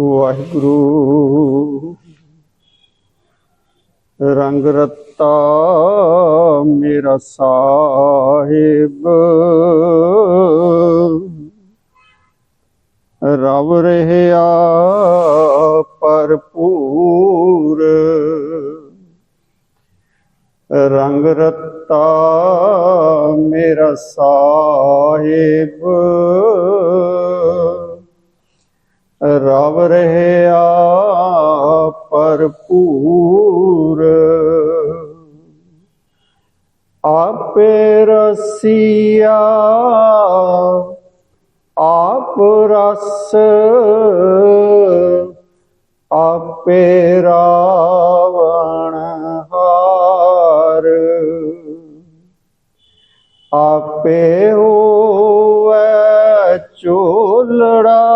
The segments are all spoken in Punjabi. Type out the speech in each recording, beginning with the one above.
ਵਾਹਿਗੁਰੂ। ਰੰਗ ਰਤਾ ਮੇਰਾ ਸਾਹਿਬ। ਰਵ ਰਹਿਆ ਭਰਪੂਰ। ਰੰਗ ਰਤਾ ਮੇਰਾ ਸਾਹਿਬ। ਰਵ ਰਹਿਆ ਭਰਪੂਰ। ਆਪੇ ਰਸੀਆ ਆਪ ਰਸ ਆਪੇ ਰਾਵਣ ਹਾਰ। ਆਪੇ ਹੋਵੇ ਚੋਲੜਾ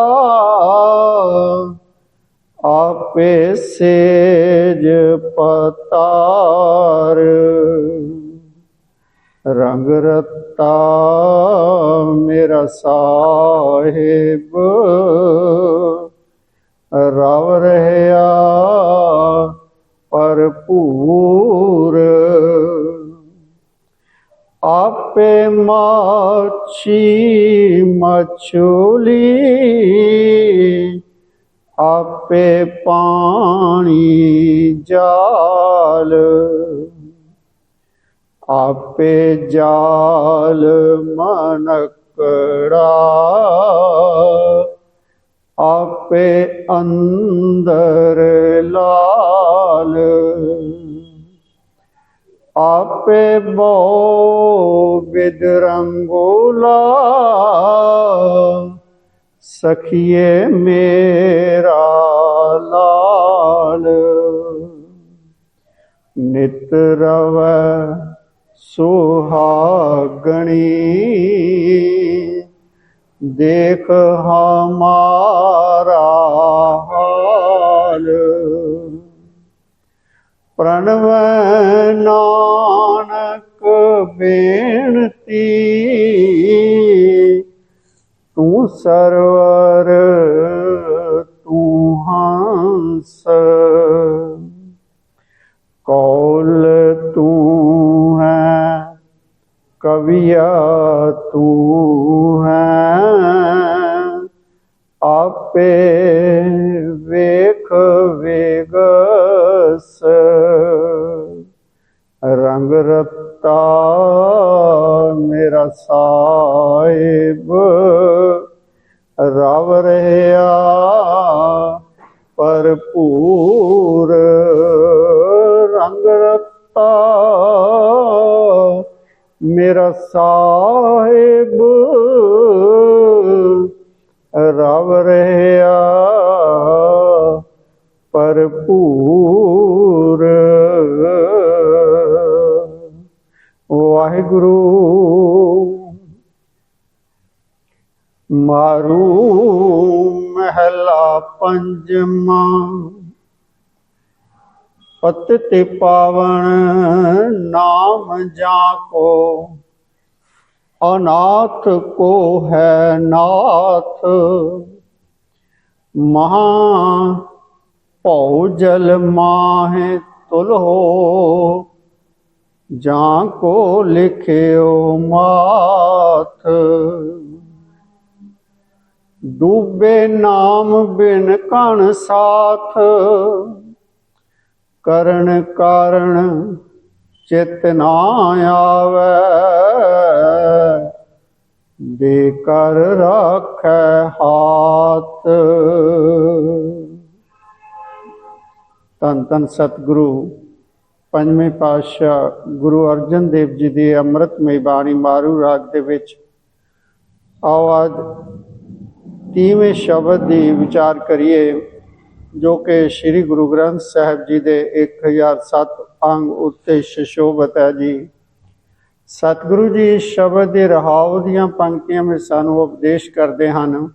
ਆਪੇ ਸੇਜ ਪਤਾਰ। ਰੰਗ ਰਤਾ ਮੇਰਾ ਸਾਹਿਬ ਰਵ ਰਹਿਆ ਭਰਪੂਰ। ਆਪੇ ਮਾਛੀ ਮਛੋਲੀ ਆਪੇ ਪਾਣੀ ਜਾਲ। ਆਪੇ ਜਾਲ ਮਨਕੜਾ। ਆਪੇ ਅੰਦਰ ਲਾਲ। ਆਪੇ ਬੋ ਬਿਦਰੰਗੋਲਾ सखिए मेरा लाल। नित रव सुहागणी। देख हमारा हाल। प्रणव नानक बेनती। ਤੂੰ ਸਰਵਰ ਤੂੰ ਹੰਸ। ਕੌਲ ਤੂੰ ਹੈ ਕਵਿਆ ਤੂੰ ਸਾਹਿਬ। ਰਵ ਰਹਿਆ ਭਰਪੂਰ। ਵਾਹਿਗੁਰੂ ਮਾਰੂ ਮਹਿਲਾ ਪੰਜਵਾਂ ਪਤ ਤੇ ਪਾਵਨ ਨਾਮ ਜਾ ਕੋ ਅਨਾਥ ਕੋ ਹੈ ਨਾਥ। ਮਹਾ ਭਉ ਜਲ ਮਾਹਿ ਤੁਲਹੋ, ਜਾਂ ਕੋ ਲਿਖਿਓ ਮਾਥ ਡੂਬੇ ਨਾਮ ਬਿਨ ਕਣ ਸਾਥ, ਕਰਨ ਕਾਰਣ ਚਿਤ ਨਾ ਆਵੇ। ਦੇ ਕਰ ਰੱਖੈ ਹਾਥ। ਤਨ ਤਨ ਸਤਿਗੁਰੂ, ਪੰਜਵੇਂ ਪਾਤਸ਼ਾਹ ਗੁਰੂ ਅਰਜਨ ਦੇਵ ਜੀ ਦੀ ਅੰਮ੍ਰਿਤਮਈ ਬਾਣੀ ਮਾਰੂ ਰਾਗ ਦੇ ਵਿੱਚ ਆਓ ਅੱਜ ਤੀਵੇਂ ਸ਼ਬਦ ਦੀ ਵਿਚਾਰ ਕਰੀਏ, ਜੋ ਕਿ ਸ੍ਰੀ ਗੁਰੂ ਗ੍ਰੰਥ ਸਾਹਿਬ ਜੀ ਦੇ 1007 ਅੰਗ ਉੱਤੇ ਸ਼ਸ਼ੋਭਤ ਹੈ ਜੀ। ਸਤਿਗੁਰੂ ਜੀ ਇਸ ਸ਼ਬਦ ਦੇ ਰਹਾਉ ਦੀਆਂ ਪੰਕਤੀਆਂ ਵਿੱਚ ਸਾਨੂੰ ਉਪਦੇਸ਼ ਕਰਦੇ ਹਨ।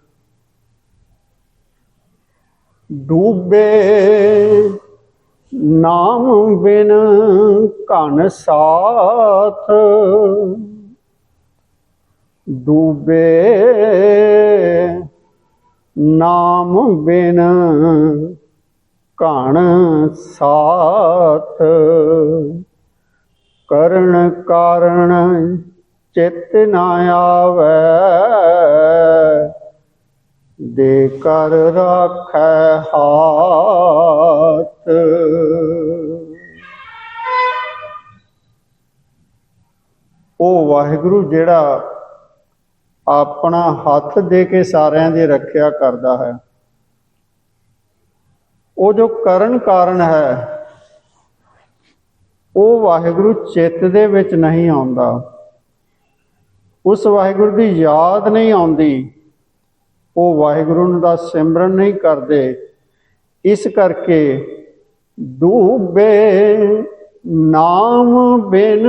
ਡੂਬੇ ਨਾਮ ਬਿਨ ਘਨ ਸਾਥ, ਡੂਬੇ ਨਾਮ ਬਿਨ ਘਣ ਸਾਥ। ਕਰਨ ਕਾਰਣ ਚਿਤ ਨਾ ਆਵੈ। ਦੇ ਕਰ ਰਾਖੈ ਹਾਥ। ਉਹ ਵਾਹਿਗੁਰੂ ਜਿਹੜਾ ਆਪਣਾ ਹੱਥ ਦੇ ਕੇ ਸਾਰਿਆਂ ਦੀ ਰੱਖਿਆ ਕਰਦਾ ਹੈ, ਉਹ ਜੋ ਕਰਨ ਕਾਰਨ ਹੈ ਉਹ ਵਾਹਿਗੁਰੂ ਚਿੱਤ ਦੇ ਵਿੱਚ ਨਹੀਂ ਆਉਂਦਾ। ਉਸ ਵਾਹਿਗੁਰੂ ਦੀ ਯਾਦ ਨਹੀਂ ਆਉਂਦੀ। ਉਹ ਵਾਹਿਗੁਰੂ ਦਾ ਸਿਮਰਨ ਨਹੀਂ ਕਰਦੇ। ਇਸ ਕਰਕੇ ਡੂਬੇ ਨਾਮ ਬਿਨ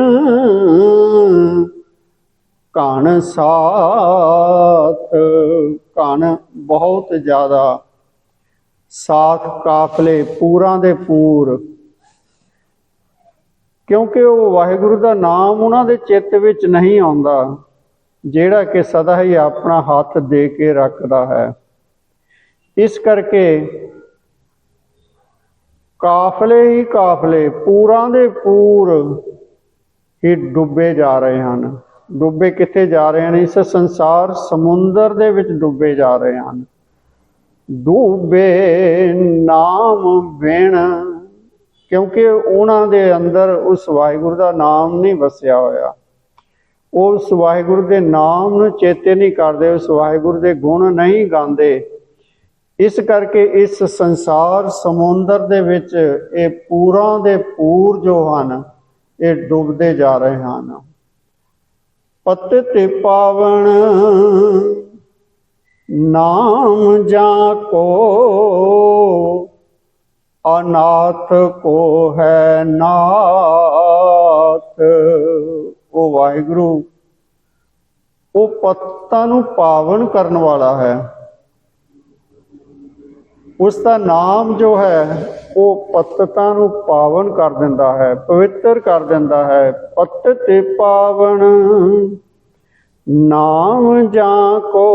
ਕਣ ਸਾਥ। ਕਣ ਬਹੁਤ ਜ਼ਿਆਦਾ। ਸਾਥ ਕਾਫਲੇ ਪੂਰਾਂ ਦੇ ਪੂਰ। ਕਿਉਂਕਿ ਉਹ ਵਾਹਿਗੁਰੂ ਦਾ ਨਾਮ ਉਹਨਾਂ ਦੇ ਚਿੱਤ ਵਿੱਚ ਨਹੀਂ ਆਉਂਦਾ, ਜਿਹੜਾ ਕਿ ਸਦਾ ਹੀ ਆਪਣਾ ਹੱਥ ਦੇ ਕੇ ਰੱਖਦਾ ਹੈ। ਇਸ ਕਰਕੇ ਕਾਫਲੇ ਹੀ ਕਾਫਲੇ, ਪੂਰਾਂ ਦੇ ਪੂਰ ਹੀ ਡੁੱਬੇ ਜਾ ਰਹੇ ਹਨ। ਡੁੱਬੇ ਕਿੱਥੇ ਜਾ ਰਹੇ ਹਨ? ਇਸ ਸੰਸਾਰ ਸਮੁੰਦਰ ਦੇ ਵਿੱਚ ਡੁੱਬੇ ਜਾ ਰਹੇ ਹਨ। ਡੂਬੇ ਨਾਮ ਬਿਨ ਕਿਉਂਕਿ ਉਹਨਾਂ ਦੇ ਅੰਦਰ ਉਸ ਵਾਹਿਗੁਰੂ ਦਾ ਨਾਮ ਨਹੀਂ ਵਸਿਆ ਹੋਇਆ। ਉਹ ਉਸ ਵਾਹਿਗੁਰੂ ਦੇ ਨਾਮ ਨੂੰ ਚੇਤੇ ਨਹੀਂ ਕਰਦੇ, ਉਸ ਵਾਹਿਗੁਰੂ ਦੇ ਗੁਣ ਨਹੀਂ ਗਾਉਂਦੇ। ਇਸ ਕਰਕੇ ਇਸ ਸੰਸਾਰ ਸਮੁੰਦਰ ਦੇ ਵਿੱਚ ਇਹ ਪੂਰਾਂ ਦੇ ਪੂਰ ਜੋ ਹਨ, ਇਹ ਡੁੱਬਦੇ ਜਾ ਰਹੇ ਹਨ। ਪਤ ਤੇ ਪਾਵਣ ਨਾਮ ਜਾ ਕੋ ਅਨਾਥ ਕੋ ਹੈ ਨਾਥ। ਉਹ ਵਾਹਿਗੁਰੂ, ਉਹ ਪੱਤਾਂ ਨੂੰ ਪਾਵਨ ਕਰਨ ਵਾਲਾ ਹੈ। ਉਸ ਦਾ ਨਾਮ ਜੋ ਹੈ, ਉਹ ਪੱਤਤਾਂ ਨੂੰ ਪਾਵਨ ਕਰ ਦਿੰਦਾ ਹੈ, ਪਵਿੱਤਰ ਕਰ ਦਿੰਦਾ ਹੈ। ਪੱਤ ਤੇ ਪਾਵਨ, ਨਾਮ ਜਾਂ ਕੋ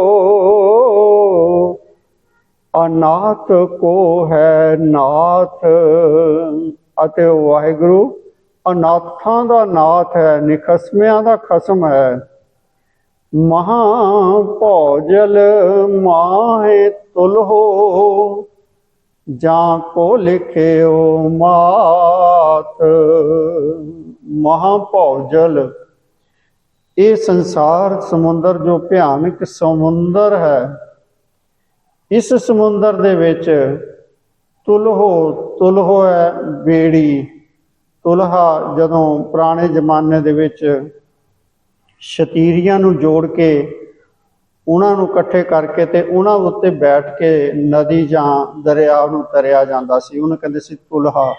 ਅਨਾਥ ਕੋ ਹੈ ਨਾਥ। ਅਤੇ ਵਾਹਿਗੁਰੂ, ਅਨਾਥਾਂ ਦਾ ਨਾਥ ਹੈ, ਨਿਖਸਮਿਆਂ ਦਾ ਖਸਮ ਹੈ। ਮਹਾ ਭੋਜਲ ਮਾਹੇ ਤੁਲਹੋ, ਜਾਂ ਕੋ ਲਿਖਿਓ ਮਾਤ। ਮਹਾ ਭੋਜਲ ਇਹ ਸੰਸਾਰ ਸਮੁੰਦਰ ਜੋ ਭਿਆਨਕ ਸਮੁੰਦਰ ਹੈ। ਇਸ ਸਮੁੰਦਰ ਦੇ ਵਿੱਚ ਤੁਲਹੋ ਤੁਲਹੋ ਹੈ ਬੇੜੀ, ਤੁਲਹਾ ਜਦੋਂ ਪੁਰਾਣੇ ਜ਼ਮਾਨੇ ਦੇ ਵਿੱਚ ਸ਼ਤੀਰੀਆਂ ਨੂੰ ਜੋੜ ਕੇ ਉਹਨਾਂ ਨੂੰ ਇਕੱਠੇ ਕਰਕੇ ਤੇ ਉਹਨਾਂ ਉੱਤੇ ਬੈਠ ਕੇ ਨਦੀ ਜਾਂ ਦਰਿਆ ਨੂੰ ਤਰਿਆ ਜਾਂਦਾ ਸੀ। ਉਹਨੂੰ ਕਹਿੰਦੇ ਸੀ ਤੁਲਹਾ।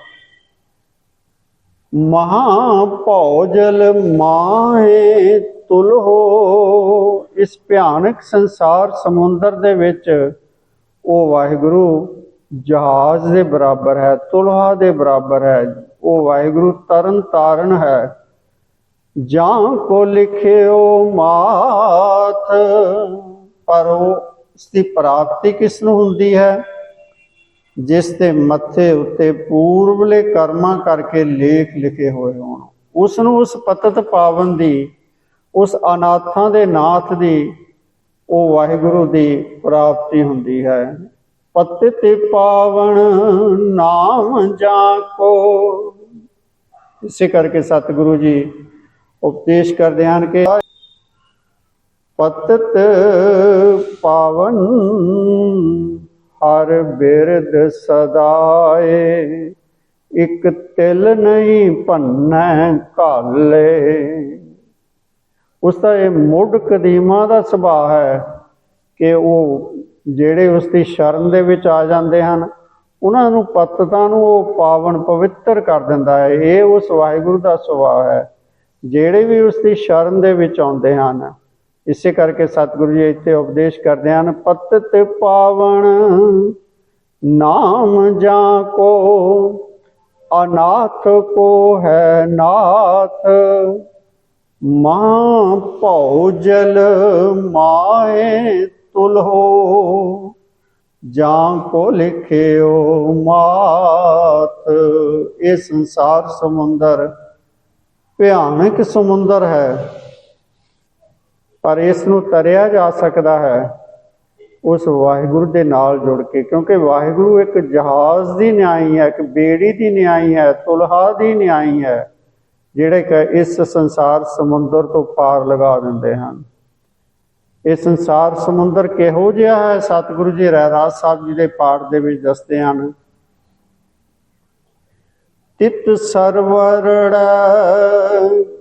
ਮਹਾ ਭੌਜਲ ਮਾਹੇ ਤੁਲਹੋ ਇਸ ਭਿਆਨਕ ਸੰਸਾਰ ਸਮੁੰਦਰ ਦੇ ਵਿੱਚ ਉਹ ਵਾਹਿਗੁਰੂ ਜਹਾਜ਼ ਦੇ ਬਰਾਬਰ ਹੈ, ਤੁਲਹਾ ਦੇ ਬਰਾਬਰ ਹੈ, ਉਹ ਵਾਹਿਗੁਰੂ ਤਰਨ ਤਾਰਨ ਹੈ। ਜਾਂ ਕੋ ਲਿਖਿਓ ਮਾਤ, ਪਰ ਉਹ ਉਸ ਦੀ ਪ੍ਰਾਪਤੀ ਕਿਸ ਨੂੰ ਹੁੰਦੀ ਹੈ? ਜਿਸ ਦੇ ਮੱਥੇ ਉੱਤੇ ਪੂਰਵਲੇ ਕਰਮਾਂ ਕਰਕੇ ਲੇਖ ਲਿਖੇ ਹੋਏ ਹੋਣ। ਉਸ ਨੂੰ ਉਸ ਪਤਤ ਪਾਵਨ ਦੀ, ਉਸ ਅਨਾਥਾਂ ਦੇ ਨਾਥ ਦੀ ਉਹ ਵਾਹਿਗੁਰੂ ਦੀ ਪ੍ਰਾਪਤੀ ਹੁੰਦੀ ਹੈ। ਪਤਿਤ ਪਾਵਨ ਨਾਮ ਜਾਂ ਕੋ ਇਸੇ ਕਰਕੇ ਸਤਿਗੁਰੂ ਜੀ ਉਪਦੇਸ਼ ਕਰਦੇ ਹਨ ਕਿ ਪਤਤ ਪਾਵਨ ਹਰ ਬਿਰਦ ਸਦਾਏ, ਇਕ ਤਿਲ ਨਹੀਂ ਭੰਨੈ ਕਾਲੇ ਉਸ ਦਾ ਇਹ ਮੁੱਢ ਕਦੀਮਾ ਦਾ ਸੁਭਾਅ ਹੈ ਕਿ ਉਹ ਜਿਹੜੇ ਉਸ ਦੀ ਸ਼ਰਨ ਦੇ ਵਿੱਚ ਆ ਜਾਂਦੇ ਹਨ, ਉਹਨਾਂ ਨੂੰ ਪਤਤਾਂ ਨੂੰ ਉਹ ਪਾਵਨ ਪਵਿੱਤਰ ਕਰ ਦਿੰਦਾ ਹੈ। ਇਹ ਉਸ ਵਾਹਿਗੁਰੂ ਦਾ ਸੁਭਾਅ ਹੈ, ਜਿਹੜੇ ਵੀ ਉਸ ਦੀ ਸ਼ਰਨ ਦੇ ਵਿੱਚ ਆਉਂਦੇ ਹਨ। ਇਸੇ ਕਰਕੇ ਸਤਿਗੁਰੂ ਜੀ ਇੱਥੇ ਉਪਦੇਸ਼ ਕਰਦੇ ਹਨ, ਪਤਤ ਪਾਵਨ ਨਾਮ ਜਾਂ ਕੋ, ਅਨਾਥ ਕੋ ਹੈ ਨਾਥ। ਮਾਂ ਭੌਜਲ ਮਾਏ ਤੁਲਹੋ, ਜਾਂ ਕੋ ਲਿਖਿਓ ਮਾਤ। ਇਹ ਸੰਸਾਰ ਸਮੁੰਦਰ ਭਿਆਨਕ ਸਮੁੰਦਰ ਹੈ, ਪਰ ਇਸ ਨੂੰ ਤਰਿਆ ਜਾ ਸਕਦਾ ਹੈ ਉਸ ਵਾਹਿਗੁਰੂ ਦੇ ਨਾਲ ਜੁੜ ਕੇ, ਕਿਉਂਕਿ ਵਾਹਿਗੁਰੂ ਇੱਕ ਜਹਾਜ਼ ਦੀ ਨਿਆਈ ਹੈ, ਇੱਕ ਬੇੜੀ ਦੀ ਨਿਆਈ ਹੈ, ਤੁਲਹਾ ਦੀ ਨਿਆਈ ਹੈ। ਜਿਹੜੇ ਕਿ ਇਸ ਸੰਸਾਰ ਸਮੁੰਦਰ ਤੋਂ ਪਾਰ ਲਗਾ ਦਿੰਦੇ ਹਨ। ਇਹ ਸੰਸਾਰ ਸਮੁੰਦਰ ਕਿਹੋ ਜਿਹਾ ਹੈ? ਸਤਿਗੁਰੂ ਜੀ ਰਹਿਰਾਜ ਸਾਹਿਬ ਜੀ ਦੇ ਪਾਠ ਦੇ ਵਿੱਚ ਦੱਸਦੇ ਹਨ, ਤਿਤ ਸਰਵਰੜ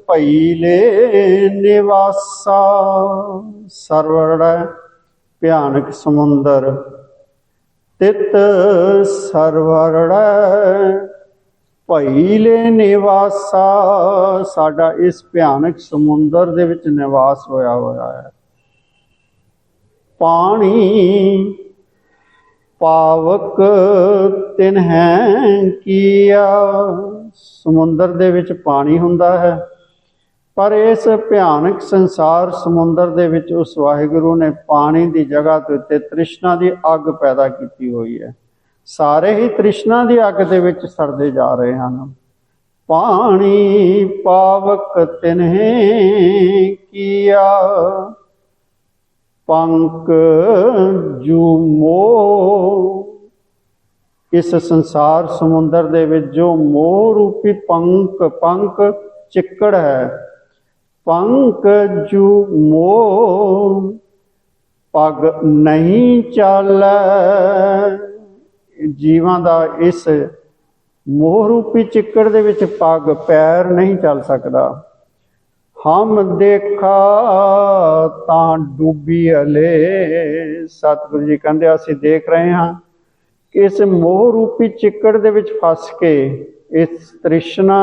ਭਈਲੇ ਨਿਵਾਸਾ ਸਰਵਰੜ ਭਿਆਨਕ ਸਮੁੰਦਰ, ਤਿਤ ਸਰਵਰੜ ਭਈਲੇ ਨਿਵਾਸਾ, ਸਾਡਾ ਇਸ ਭਿਆਨਕ ਸਮੁੰਦਰ ਦੇ ਵਿੱਚ ਨਿਵਾਸ ਹੋਇਆ ਹੋਇਆ ਹੈ। ਪਾਣੀ ਪਾਵਕ ਤਿਨ ਹੈ ਕੀਆ, ਸਮੁੰਦਰ ਦੇ ਵਿੱਚ ਪਾਣੀ ਹੁੰਦਾ ਹੈ। ਪਰ ਇਸ ਭਿਆਨਕ ਸੰਸਾਰ ਸਮੁੰਦਰ ਦੇ ਵਿੱਚ ਉਸ ਵਾਹਿਗੁਰੂ ਨੇ ਪਾਣੀ ਦੀ ਜਗ੍ਹਾ ਦੇ ਉੱਤੇ ਤ੍ਰਿਸ਼ਨਾ ਦੀ ਅੱਗ ਪੈਦਾ ਕੀਤੀ ਹੋਈ ਹੈ। ਸਾਰੇ ਹੀ ਤ੍ਰਿਸ਼ਨਾ ਦੀ ਅੱਗ ਦੇ ਵਿੱਚ ਸੜਦੇ ਜਾ ਰਹੇ ਹਨ। ਪਾਣੀ ਪਾਵਕ ਤਿਨਹਿ ਕੀਆ ਪੰਕ ਜੁਮੋ। ਇਸ ਸੰਸਾਰ ਸਮੁੰਦਰ ਦੇ ਵਿੱਚ ਜੋ ਮੋਹ ਰੂਪੀ ਪੰਕ ਪੰਕ ਚਿੱਕੜ ਹੈ ਪੰਕ ਜੂ ਮੋਹ ਪਗ ਨਹੀਂ ਚਾਲੈ ਜੀਵਾਂ ਦਾ ਇਸ ਮੋਹ ਰੂਪੀ ਚਿੱਕੜ ਦੇ ਵਿੱਚ ਪੱਗ ਪੈਰ ਨਹੀਂ ਚੱਲ ਸਕਦਾ। ਹਮ ਦੇਖਾ ਤਾਂ ਡੁੱਬੀ ਅਲੇ ਸਤਿਗੁਰੂ ਜੀ ਕਹਿੰਦੇ, ਅਸੀਂ ਦੇਖ ਰਹੇ ਹਾਂ ਕਿ ਇਸ ਮੋਹ ਰੂਪੀ ਚਿੱਕੜ ਦੇ ਵਿੱਚ ਫਸ ਕੇ ਇਸ ਤ੍ਰਿਸ਼ਨਾ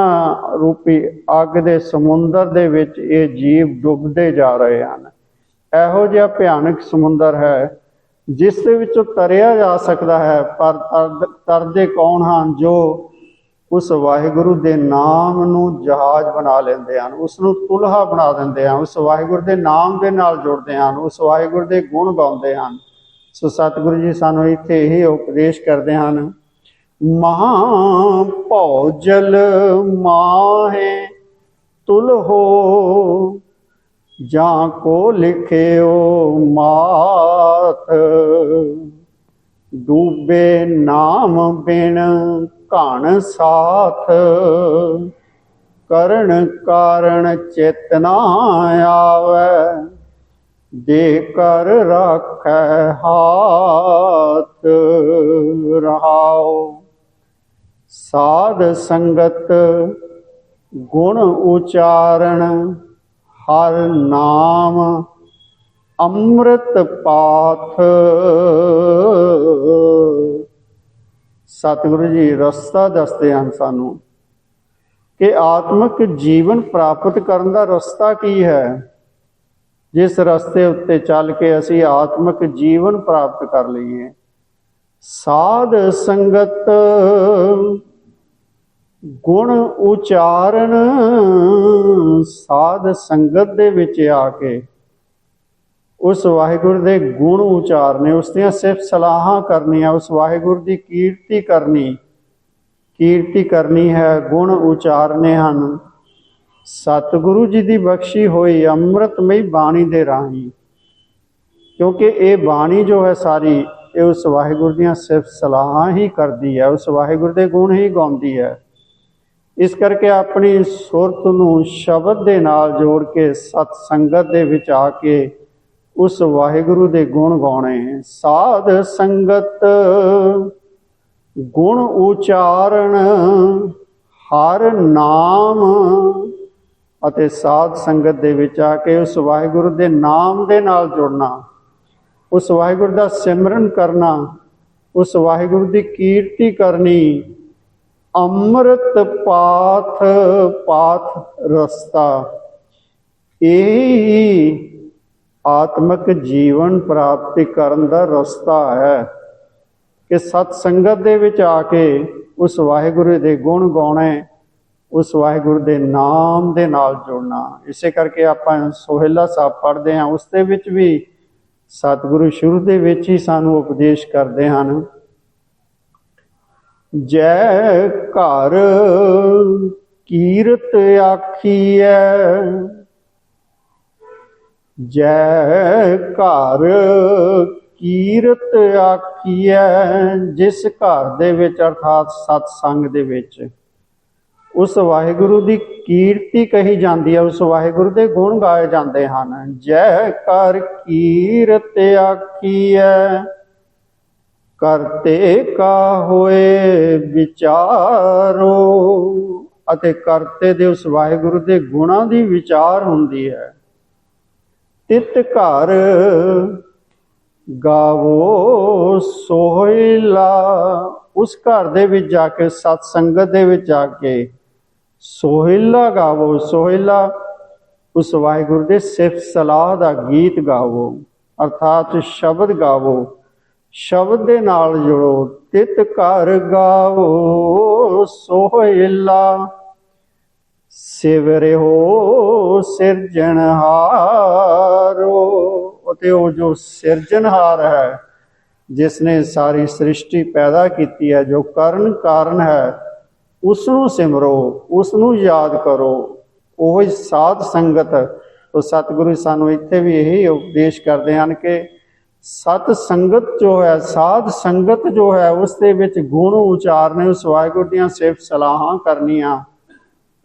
ਰੂਪੀ ਅੱਗ ਦੇ ਸਮੁੰਦਰ ਦੇ ਵਿੱਚ ਇਹ ਜੀਵ ਡੁੱਬਦੇ ਜਾ ਰਹੇ ਹਨ। ਇਹੋ ਜਿਹਾ ਭਿਆਨਕ ਸਮੁੰਦਰ ਹੈ ਜਿਸ ਦੇ ਵਿੱਚੋਂ ਤਰਿਆ ਜਾ ਸਕਦਾ ਹੈ, ਪਰ ਤਰ- ਤਰਦੇ ਕੌਣ ਹਨ ਜੋ ਉਸ ਵਾਹਿਗੁਰੂ ਦੇ ਨਾਮ ਨੂੰ ਜਹਾਜ਼ ਬਣਾ ਲੈਂਦੇ ਹਨ, ਉਸ ਨੂੰ ਤੁਲਹਾ ਬਣਾ ਦਿੰਦੇ ਹਨ, ਉਸ ਵਾਹਿਗੁਰੂ ਦੇ ਨਾਮ ਦੇ ਨਾਲ ਜੁੜਦੇ ਹਨ, ਉਸ ਵਾਹਿਗੁਰੂ ਦੇ ਗੁਣ ਗਾਉਂਦੇ ਹਨ। ਸੋ ਸਤਿਗੁਰੂ ਜੀ ਸਾਨੂੰ ਇੱਥੇ ਇਹ ਉਪਦੇਸ਼ ਕਰਦੇ ਹਨ ਮਹਾ ਭਉ ਜਲ ਮਾਹੇ ਤੁਲਹੋ ਜਾਂ ਕੋ ਲਿਖਿਓ ਮਾਤ। ਡੂਬੇ ਨਾਮ ਬਿਨ ਘਣ ਸਾਥ। ਕਰਨ ਕਾਰਣ ਚੇਤਨਾ ਆਵੇ। ਦੇ ਕਰ ਰੱਖੈ ਹਾਥ। ਰਹਾਓ ਸਾਧ ਸੰਗਤ ਗੁਣ ਉਚਾਰਨ। ਹਰ ਨਾਮ ਅੰਮ੍ਰਿਤ ਪਾਥ ਸਤਿਗੁਰੂ ਜੀ ਰਸਤਾ ਦੱਸਦੇ ਹਨ ਸਾਨੂੰ ਕਿ ਆਤਮਿਕ ਜੀਵਨ ਪ੍ਰਾਪਤ ਕਰਨ ਦਾ ਰਸਤਾ ਕੀ ਹੈ? ਜਿਸ ਰਸਤੇ ਉੱਤੇ ਚੱਲ ਕੇ ਅਸੀਂ ਆਤਮਿਕ ਜੀਵਨ ਪ੍ਰਾਪਤ ਕਰ ਲਈਏ। ਸਾਧ ਸੰਗਤ ਗੁਣ ਉਚਾਰਨ ਸਾਧ ਸੰਗਤ ਦੇ ਵਿੱਚ ਆ ਕੇ ਉਸ ਵਾਹਿਗੁਰੂ ਦੇ ਗੁਣ ਉਚਾਰਨੇ, ਉਸ ਦੀਆਂ ਸਿਫਤ ਸਲਾਹਾਂ ਕਰਨੀਆਂ, ਉਸ ਵਾਹਿਗੁਰੂ ਦੀ ਕੀਰਤੀ ਕਰਨੀ ਕੀਰਤੀ ਕਰਨੀ ਹੈ, ਗੁਣ ਉਚਾਰਨੇ ਹਨ। ਸਤਿਗੁਰੂ ਜੀ ਦੀ ਬਖਸ਼ੀ ਹੋਈ ਅੰਮ੍ਰਿਤਮਈ ਬਾਣੀ ਦੇ ਰਾਹੀਂ, ਕਿਉਂਕਿ ਇਹ ਬਾਣੀ ਜੋ ਹੈ ਸਾਰੀ, ਇਹ ਉਸ ਵਾਹਿਗੁਰੂ ਦੀਆਂ ਸਿਫਤ ਸਲਾਹਾਂ ਹੀ ਕਰਦੀ ਹੈ, ਉਸ ਵਾਹਿਗੁਰੂ ਦੇ ਗੁਣ ਹੀ ਗਾਉਂਦੀ ਹੈ। ਇਸ ਕਰਕੇ ਆਪਣੀ ਸੁਰਤ ਨੂੰ ਸ਼ਬਦ ਦੇ ਨਾਲ ਜੋੜ ਕੇ ਸਤ ਸੰਗਤ ਦੇ ਵਿੱਚ ਆ ਕੇ ਉਸ ਵਾਹਿਗੁਰੂ ਦੇ ਗੁਣ ਗਾਉਣੇ। ਸਾਧ ਸੰਗਤ, ਗੁਣ ਉਚਾਰਨ ਹਰ ਨਾਮ ਅਤੇ ਸਾਧ ਸੰਗਤ ਦੇ ਵਿੱਚ ਆ ਕੇ ਉਸ ਵਾਹਿਗੁਰੂ ਦੇ ਨਾਮ ਦੇ ਨਾਲ ਜੁੜਨਾ, ਉਸ ਵਾਹਿਗੁਰੂ ਦਾ ਸਿਮਰਨ ਕਰਨਾ, ਉਸ ਵਾਹਿਗੁਰੂ ਦੀ ਕੀਰਤੀ ਕਰਨੀ ਅੰਮ੍ਰਿਤ ਪਾਥ ਪਾਥ ਰਸਤਾ। ਇਹ ਆਤਮਿਕ ਜੀਵਨ ਪ੍ਰਾਪਤੀ ਕਰਨ ਦਾ ਰਸਤਾ ਹੈ ਕਿ ਸਤ ਸੰਗਤ ਦੇ ਵਿੱਚ ਆ ਕੇ ਉਸ ਵਾਹਿਗੁਰੂ ਦੇ ਗੁਣ ਗਾਉਣੇ, ਉਸ ਵਾਹਿਗੁਰੂ ਦੇ ਨਾਮ ਦੇ ਨਾਲ ਜੁੜਨਾ। ਇਸੇ ਕਰਕੇ ਆਪਾਂ ਸੋਹਿਲਾ ਸਾਹਿਬ ਪੜ੍ਹਦੇ ਹਾਂ, ਉਸ ਦੇ ਵਿੱਚ ਵੀ ਸਤਿਗੁਰੂ ਸ਼ੁਰੂ ਦੇ ਵਿੱਚ ਹੀ ਸਾਨੂੰ ਉਪਦੇਸ਼ ਕਰਦੇ ਹਨ। ਜੈ ਘਰ ਕੀਰਤ ਆਖੀਐ। ਜੈ ਘਰ ਕੀਰਤ ਆਖੀਐ, ਜਿਸ ਘਰ ਦੇ ਵਿੱਚ ਅਰਥਾਤ ਸਤ ਸੰਗ ਦੇ ਵਿੱਚ। ਉਸ ਵਾਹਿਗੁਰੂ ਦੀ ਕੀਰਤੀ ਕਹੀ ਜਾਂਦੀ ਹੈ, ਉਸ ਵਾਹਿਗੁਰੂ ਦੇ ਗੁਣ ਗਾਏ ਜਾਂਦੇ ਹਨ। ਜੈ ਕਰ ਕੀਰਤ ਆਖੀਐ। ਕਰਤੇ ਕਾ ਹੋਏ ਵਿਚਾਰੋ। ਅਤੇ ਕਰਤੇ ਦੇ ਉਸ ਵਾਹਿਗੁਰੂ ਦੇ ਗੁਣਾਂ ਦੀ ਵਿਚਾਰ ਹੁੰਦੀ ਹੈ। ਤਿਤ ਘਰ ਗਾਵੋ ਸੋਹਿਲਾ। ਉਸ ਘਰ ਦੇ ਵਿੱਚ ਜਾ ਕੇ, ਸਤ ਸੰਗਤ ਦੇ ਵਿੱਚ ਜਾ ਕੇ ਸੋਹਿਲਾ ਗਾਵੋ। ਸੋਹਿਲਾ ਉਸ ਵਾਹਿਗੁਰੂ ਦੇ ਸਿਫਤ ਸਲਾਹ ਦਾ ਗੀਤ ਗਾਵੋ। ਅਰਥਾਤ ਸ਼ਬਦ ਗਾਵੋ। ਸ਼ਬਦ ਦੇ ਨਾਲ ਜੁੜੋ, ਤਿਤ ਘਰ ਗਾਓ ਸੋਹਿਲਾ। ਸਿਵਰੇ ਸਿਰਜਣਹਾਰੋ ਅਤੇ ਉਹ ਜੋ ਸਿਰਜਣਹਾਰ ਹੈ, ਜਿਸ ਨੇ ਸਾਰੀ ਸ੍ਰਿਸ਼ਟੀ ਪੈਦਾ ਕੀਤੀ ਹੈ, ਜੋ ਕਰਨ ਕਾਰਨ ਹੈ ਉਸ ਨੂੰ ਸਿਮਰੋ ਉਸ ਨੂੰ ਯਾਦ ਕਰੋ। ਉਹ ਹੀ ਸਾਧ ਸੰਗਤ, ਉਹ ਸਤਿਗੁਰੂ ਸਾਨੂੰ ਇੱਥੇ ਵੀ ਇਹੀ ਉਪਦੇਸ਼ ਕਰਦੇ ਹਨ ਕਿ ਸਤ ਸੰਗਤ ਜੋ ਹੈ, ਸਾਧ ਸੰਗਤ ਜੋ ਹੈ, ਉਸ ਦੇ ਵਿੱਚ ਗੁਣ ਉਚਾਰਨੇ, ਉਸ ਵਾਹਿਗੁਰੂ ਦੀਆਂ ਸਿਫਤ ਸਲਾਹਾਂ ਕਰਨੀਆਂ।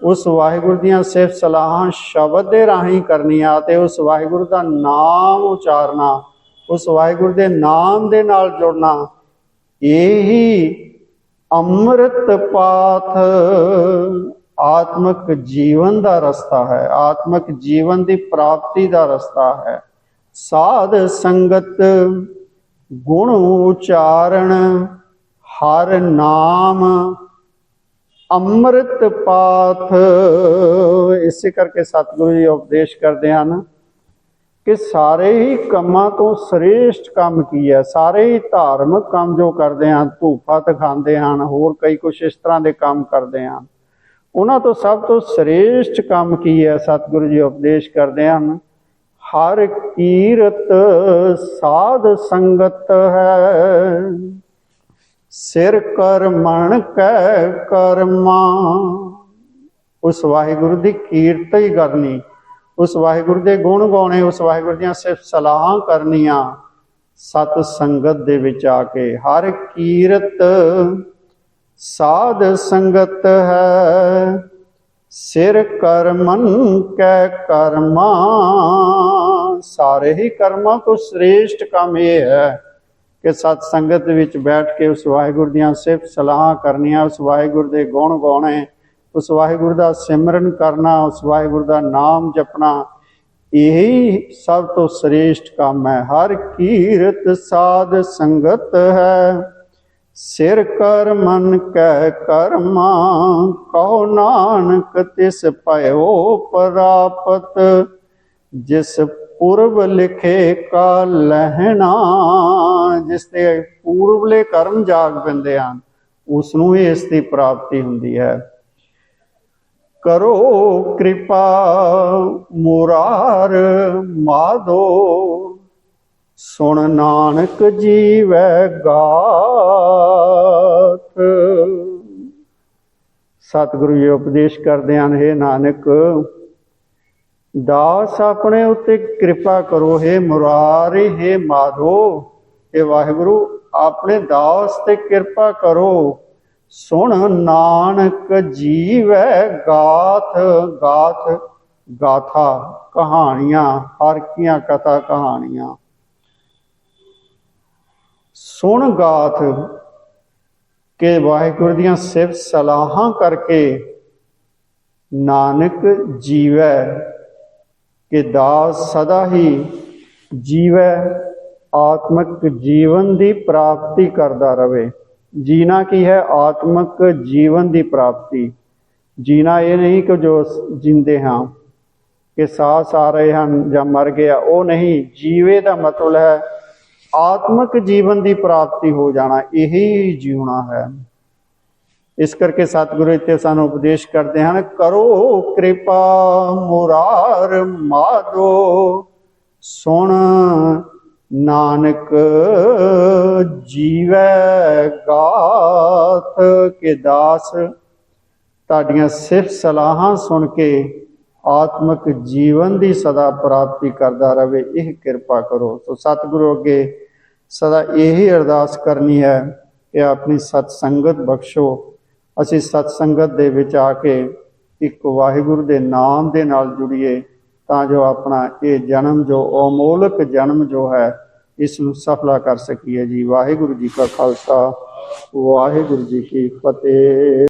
ਉਸ ਵਾਹਿਗੁਰੂ ਦੀਆਂ ਸਿਫਤ ਸਲਾਹਾਂ ਸ਼ਬਦ ਦੇ ਰਾਹੀਂ ਕਰਨੀਆਂ ਤੇ ਉਸ ਵਾਹਿਗੁਰੂ ਦਾ ਨਾਮ ਉਚਾਰਨਾ, ਉਸ ਵਾਹਿਗੁਰੂ ਦੇ ਨਾਮ ਦੇ ਨਾਲ ਜੁੜਨਾ। ਇਹੀ ਅੰਮ੍ਰਿਤ ਪਾਥ ਆਤਮਿਕ ਜੀਵਨ ਦਾ ਰਸਤਾ ਹੈ, ਆਤਮਿਕ ਜੀਵਨ ਦੀ ਪ੍ਰਾਪਤੀ ਦਾ ਰਸਤਾ ਹੈ। ਸਾਧ ਸੰਗਤ ਗੁਣ ਉਚਾਰਨ ਹਰ ਨਾਮ ਅੰਮ੍ਰਿਤ ਪਾਥ ਇਸੇ ਕਰਕੇ ਸਤਿਗੁਰੂ ਜੀ ਉਪਦੇਸ਼ ਕਰਦੇ ਹਨ ਕਿ ਸਾਰੇ ਹੀ ਕੰਮਾਂ ਤੋਂ ਸ੍ਰੇਸ਼ਟ ਕੰਮ ਕੀ ਹੈ? ਸਾਰੇ ਹੀ ਧਾਰਮਿਕ ਕੰਮ ਜੋ ਕਰਦੇ ਹਨ, ਧੂਫ਼ਾ ਖਾਂਦੇ ਹਨ, ਹੋਰ ਕਈ ਕੁਛ ਇਸ ਤਰ੍ਹਾਂ ਦੇ ਕੰਮ ਕਰਦੇ ਹਨ। ਉਹਨਾਂ ਤੋਂ ਸਭ ਤੋਂ ਸ੍ਰੇਸ਼ਟ ਕੰਮ ਕੀ ਹੈ? ਸਤਿਗੁਰੂ ਜੀ ਉਪਦੇਸ਼ ਕਰਦੇ ਹਨ ਹਰ ਕੀਰਤ ਸਾਧ ਸੰਗਤ ਹੈ। ਸਿਰ ਕਰਮਣ ਕੈ ਕਰਮਾ। ਉਸ ਵਾਹਿਗੁਰੂ ਦੀ ਕੀਰਤ ਹੀ ਕਰਨੀ। ਉਸ ਵਾਹਿਗੁਰੂ ਦੇ ਗੁਣ ਗਾਉਣੇ, ਉਸ ਵਾਹਿਗੁਰੂ ਦੀਆਂ ਸਿਫਤ ਸਲਾਹਾਂ ਕਰਨੀਆਂ। ਸਤ ਸੰਗਤ ਦੇ ਵਿੱਚ ਆ ਕੇ ਹਰ ਕੀਰਤ ਸਾਧ ਸੰਗਤ ਹੈ। ਸਿਰ ਕਰਮਨ ਕੈ ਕਰਮਾ, ਸਾਰੇ ਹੀ ਕਰਮਾਂ ਤੋਂ ਸ੍ਰੇਸ਼ਟ ਕੰਮ ਇਹ ਹੈ ਕਿ ਸਤ ਸੰਗਤ ਵਿੱਚ ਬੈਠ ਕੇ ਉਸ ਵਾਹਿਗੁਰੂ ਦੀਆਂ ਸਿਫਤ ਸਲਾਹਾਂ ਕਰਨੀਆਂ, ਉਸ ਵਾਹਿਗੁਰੂ ਦੇ ਗੁਣ ਗਾਉਣੇ, ਉਸ ਵਾਹਿਗੁਰੂ ਦਾ ਸਿਮਰਨ ਕਰਨਾ, ਉਸ ਵਾਹਿਗੁਰੂ ਦਾ ਨਾਮ ਜਪਣਾ, ਇਹੀ ਸਭ ਤੋਂ ਸ੍ਰੇਸ਼ਟ ਕੰਮ ਹੈ। ਹਰ ਕੀਰਤ ਸਾਧ ਸੰਗਤ ਹੈ। ਸਿਰ ਕਰ ਮਨ ਕੈ ਕਰਮਾ ਕਹੋ ਨਾਨਕ ਤਿਸ ਭਇਓ ਪ੍ਰਾਪਤ। ਜਿਸ ਪੂਰਬ ਲਿਖੇ ਕਾ ਲਹਿਣਾ, ਜਿਸ ਤੇ ਪੂਰਬਲੇ ਕਰਮ ਜਾਗ ਪੈਂਦੇ ਹਨ ਉਸ ਨੂੰ ਹੀ ਇਸ ਦੀ ਪ੍ਰਾਪਤੀ ਹੁੰਦੀ ਹੈ। ਕਰੋ ਕਿਰਪਾ ਮੁਰਾਰ, ਮਾਧੋ ਸੁਣ ਨਾਨਕ ਜੀਵੈ ਗਾਥ ਸਤਿਗੁਰੂ ਜੀ ਉਪਦੇਸ਼ ਕਰਦੇ ਹਨ हे ਨਾਨਕ ਦਾਸ ਆਪਣੇ ਉੱਤੇ ਕਿਰਪਾ ਕਰੋ हे ਮੁਰਾਰੇ हे ਮਾਧੋ ਇਹ ਵਾਹਿਗੁਰੂ ਆਪਣੇ ਦਾਸ ਤੇ ਕਿਰਪਾ ਕਰੋ ਸੁਣ ਨਾਨਕ ਜੀਵੈ ਗਾਥ ਗਾਥ ਗਾਥਾ ਕਹਾਣੀਆਂ ਹਰ ਕੀਆਂ ਕਥਾ ਕਹਾਣੀਆਂ ਸੁਣ ਗਾਥ ਕਿ ਵਾਹਿਗੁਰੂ ਦੀਆਂ ਸਿਫਤ ਸਲਾਹਾਂ ਕਰਕੇ ਨਾਨਕ ਜੀਵੈ, ਕਿ ਦਾਸ ਸਦਾ ਹੀ ਜੀਵੈ, ਆਤਮਿਕ ਜੀਵਨ ਦੀ ਪ੍ਰਾਪਤੀ ਕਰਦਾ ਰਵੇ। ਜੀਣਾ ਕੀ ਹੈ? ਆਤਮਿਕ ਜੀਵਨ ਦੀ ਪ੍ਰਾਪਤੀ। ਜੀਣਾ ਇਹ ਨਹੀਂ ਕਿ ਜੋ ਜਿੰਦੇ ਹਾਂ, ਕਿ ਸਾਹ ਆ ਰਹੇ ਹਨ ਜਾਂ ਮਰ ਗਿਆ, ਉਹ ਨਹੀਂ। ਜੀਵੇ ਦਾ ਮਤਲਬ ਹੈ ਆਤਮਿਕ ਜੀਵਨ ਦੀ ਪ੍ਰਾਪਤੀ ਹੋ ਜਾਣਾ, ਇਹੀ ਜੀਉਣਾ ਹੈ। ਇਸ ਕਰਕੇ ਸਤਿਗੁਰੂ ਇੱਥੇ ਸਾਨੂੰ ਉਪਦੇਸ਼ ਕਰਦੇ ਹਨ, ਕਰੋ ਕਿਰਪਾ ਮੁਰਾਰ ਮਾਧੋ ਸੁਣ ਨਾਨਕ ਜੀਵੈ ਗਾਥ ਕੇ ਦਾਸ। ਤੁਹਾਡੀਆਂ ਸਿਫਤ ਸਲਾਹਾਂ ਸੁਣ ਕੇ ਆਤਮਿਕ ਜੀਵਨ ਦੀ ਸਦਾ ਪ੍ਰਾਪਤੀ ਕਰਦਾ ਰਹੇ ਇਹ ਕਿਰਪਾ ਕਰੋ। ਸੋ ਸਤਿਗੁਰੂ ਅੱਗੇ ਸਦਾ ਇਹੀ ਅਰਦਾਸ ਕਰਨੀ ਹੈ ਕਿ ਆਪਣੀ ਸਤ ਸੰਗਤ ਬਖਸ਼ੋ। ਅਸੀਂ ਸਤ ਸੰਗਤ ਦੇ ਵਿੱਚ ਆ ਕੇ ਇੱਕ ਵਾਹਿਗੁਰੂ ਦੇ ਨਾਮ ਦੇ ਨਾਲ ਜੁੜੀਏ ਤਾਂ ਜੋ ਆਪਣਾ ਇਹ ਜਨਮ ਜੋ ਅਮੋਲਕ ਜਨਮ ਜੋ ਹੈ ਇਸ ਨੂੰ ਸਫਲਾ ਕਰ ਸਕੀਏ ਜੀ। ਵਾਹਿਗੁਰੂ ਜੀ ਕਾ ਖਾਲਸਾ, ਵਾਹਿਗੁਰੂ ਜੀ ਕੀ ਫਤਿਹ।